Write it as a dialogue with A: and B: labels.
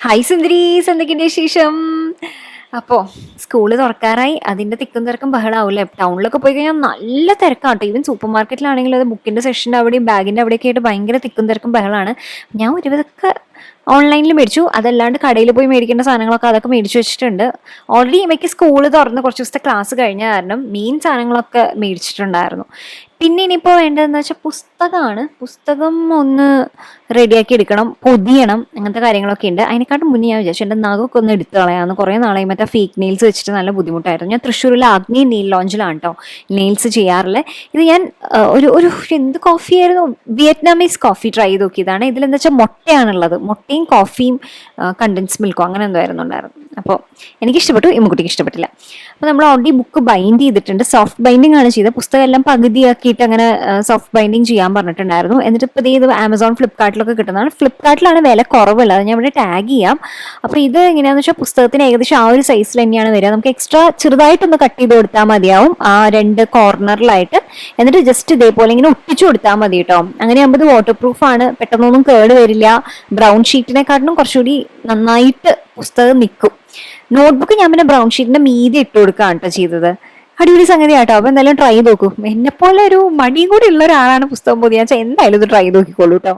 A: Hi സുന്ദരി എന്തൊക്കെയുണ്ട് ശേഷം അപ്പോ സ്കൂൾ തുറക്കാറായി. അതിന്റെ തിക്കും തിരക്കും ബഹളാവൂല്ലേ? ടൗണിലൊക്കെ പോയി കഴിഞ്ഞാൽ നല്ല തിരക്കാട്ടോ. ഈവൻ സൂപ്പർ മാർക്കറ്റിലാണെങ്കിലും അത് ബുക്കിന്റെ സെഷന്റെ അവിടെയും ബാഗിന്റെ അവിടെയൊക്കെ ആയിട്ട് ഭയങ്കര തിക്കും തിരക്കും ബഹളമാണ് ഞാൻ ഒരുവിധമൊക്കെ ഓൺലൈനിൽ മേടിച്ചു. അതല്ലാണ്ട് കടയിൽ പോയി മേടിക്കേണ്ട സാധനങ്ങളൊക്കെ അതൊക്കെ മേടിച്ചു വെച്ചിട്ടുണ്ട്. ഓൾറെഡി ഇവയ്ക്ക് സ്കൂൾ തുറന്ന് കുറച്ച് ദിവസത്തെ ക്ലാസ് കഴിഞ്ഞ കാരണം മെയിൻ സാധനങ്ങളൊക്കെ മേടിച്ചിട്ടുണ്ടായിരുന്നു. പിന്നെ ഇനിയിപ്പോൾ വേണ്ടതെന്ന് വെച്ചാൽ പുസ്തകമാണ് പുസ്തകം ഒന്ന് റെഡിയാക്കി എടുക്കണം. പൊതിയണം. അങ്ങനത്തെ കാര്യങ്ങളൊക്കെ ഉണ്ട്. അതിനെക്കാട്ടും മുന്നേ ഞാൻ വിചാരിച്ചു എന്റെ നഖമൊക്കെ ഒന്ന് എടുത്ത് കളയാമെന്ന് കുറേ നാളായി മറ്റേ ഫേക്ക് നെയിൽസ് വെച്ചിട്ട് നല്ല ബുദ്ധിമുട്ടായിരുന്നു. ഞാൻ തൃശ്ശൂരിലെ അഗ്നി നെയിൽ ലോഞ്ചിലാണ് കേട്ടോ നെയിൽസ് ചെയ്യാറുള്ളത് ഇത് ഞാൻ ഒരു ഒരു എന്ത് കോഫിയായിരുന്നു വിയറ്റ്നാമീസ് കോഫി ട്രൈ ചെയ്ത് നോക്കിയതാണ്. ഇതിലെന്താ വെച്ചാൽ മുട്ടയാണുള്ളത്. മുട്ടയും കോഫിയും കണ്ടൻസ് മിൽക്കോ അങ്ങനെ എന്തോ ആയിരുന്നു ഉണ്ടായിരുന്നു അപ്പോൾ എനിക്കിഷ്ടപ്പെട്ടു ഇമ്മുക്കുട്ടിക്ക് ഇഷ്ടപ്പെട്ടില്ല. അപ്പോൾ നമ്മൾ ഓൾറെഡി ബുക്ക് ബൈൻഡ് ചെയ്തിട്ടുണ്ട്. സോഫ്റ്റ് ബൈൻഡിങ് ആണ് ചെയ്തത്. പുസ്തകം എല്ലാം പകുതിയാക്കിയിട്ട് അങ്ങനെ സോഫ്റ്റ് ബൈൻഡിങ് ചെയ്യാൻ പറഞ്ഞിട്ടുണ്ടായിരുന്നു. എന്നിട്ട് ഇപ്പോൾ ഇത് ആമസോൺ ഫ്ലിപ്കാർട്ടിലൊക്കെ കിട്ടുന്നതാണ്. ഫ്ലിപ്കാർട്ടിലാണ് വില കുറവുള്ളത്. ഞാൻ ഇവിടെ ടാഗ് ചെയ്യാം. അപ്പോൾ ഇത് എങ്ങനെയാണെന്ന് വെച്ചാൽ പുസ്തകത്തിന് ഏകദേശം ആ ഒരു സൈസിൽ തന്നെയാണ് വരിക. നമുക്ക് എക്സ്ട്രാ ചെറുതായിട്ടൊന്ന് കട്ട് ചെയ്ത് കൊടുത്താൽ മതിയാവും. ആ രണ്ട് കോർണറിലായിട്ട് എന്നിട്ട് ജസ്റ്റ് ഇതേപോലെ ഇങ്ങനെ ഒട്ടിച്ചു കൊടുത്താൽ മതി കേട്ടോ. അങ്ങനെ ആകുമ്പോൾ ഇത് വാട്ടർ പ്രൂഫ് ആണ്. പെട്ടെന്നൊന്നും കേട് വരില്ല. ബ്രൗൺ ഷീറ്റിനെക്കാട്ടിലും കുറച്ചുകൂടി നന്നായിട്ട് പുസ്തകം നിൽക്കും. നോട്ട്ബുക്ക് ഞാൻ പിന്നെ ബ്രൗൺ ഷീറ്റിന്റെ മീതി ഇട്ട് കൊടുക്കുകയാണ് കേട്ടോ ചെയ്തത്. അടിപൊളി സംഗതി ആട്ടോ അപ്പൊ എന്തായാലും ട്രൈ നോക്കൂ. എന്നെ പോലെ ഒരു മടിയും കൂടി ഉള്ള ഒരാളാണ് പുസ്തകം പോയി വെച്ചാൽ എന്തായാലും ഇത് ട്രൈ നോക്കിക്കോളൂ കേട്ടോ